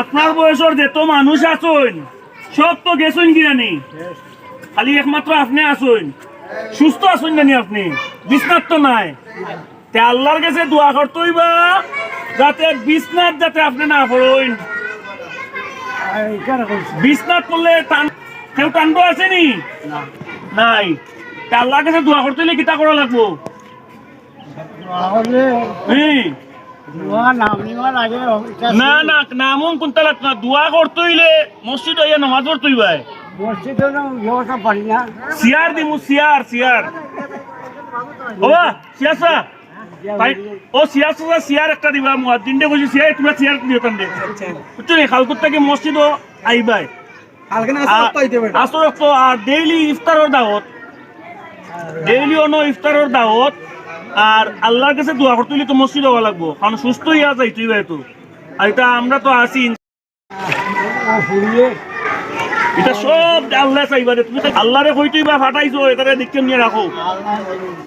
আপনার বয়সের যে তো মানুষ আছেন সব তো গেছেন কিনা নেই খালি একমাত্র আপনি আছেন সুস্থ আছেন জানি আপনি বিছনাথ তো নাই। তে আল্লাহর কাছে দোয়া করতেই বা যাতে বিছনাথ যাতে আপনি না পড়েন। বিছনাথ করলে টান কেউ টান্ড আছে নি? নাই। তে আল্লাহর কাছে দোয়া করতে হলে কিতা করা লাগবো? হ্যাঁ। না না নামন কোনটা লাগ না দোয়া করতে হইলে মসজিদ হইয়া নামাজ পড়তে হইবাই সিয়ার দিমু সিয়ার সিয়ার। ও সিয়াসা। ও সিয়াসা সিয়ার একটা দিবা মুয়াজ্জিন দে কইছি সিয়ার তোমরা সিয়ার দিও তান দে বুঝছ নি খালকুত থেকে মসজিদ আইবাই। আসর তো আর ডেইলি ইফতারের দাওয়াত। ডেইলি অনো ইফতারের দাওয়াত। আর আল্লাহর কাছে দোয়া করতে হইলে তো মসজিদ হওয়া লাগবো। কারণ সুস্থ হইয়া যাই তুই তো। আর এটা আমরা তো আছি এটা সব আল্লাহ চাইবা তুমি আল্লাহরে কই তুই বা ফাটাইছো, এটারে দেখতে নিয়ে রাখো।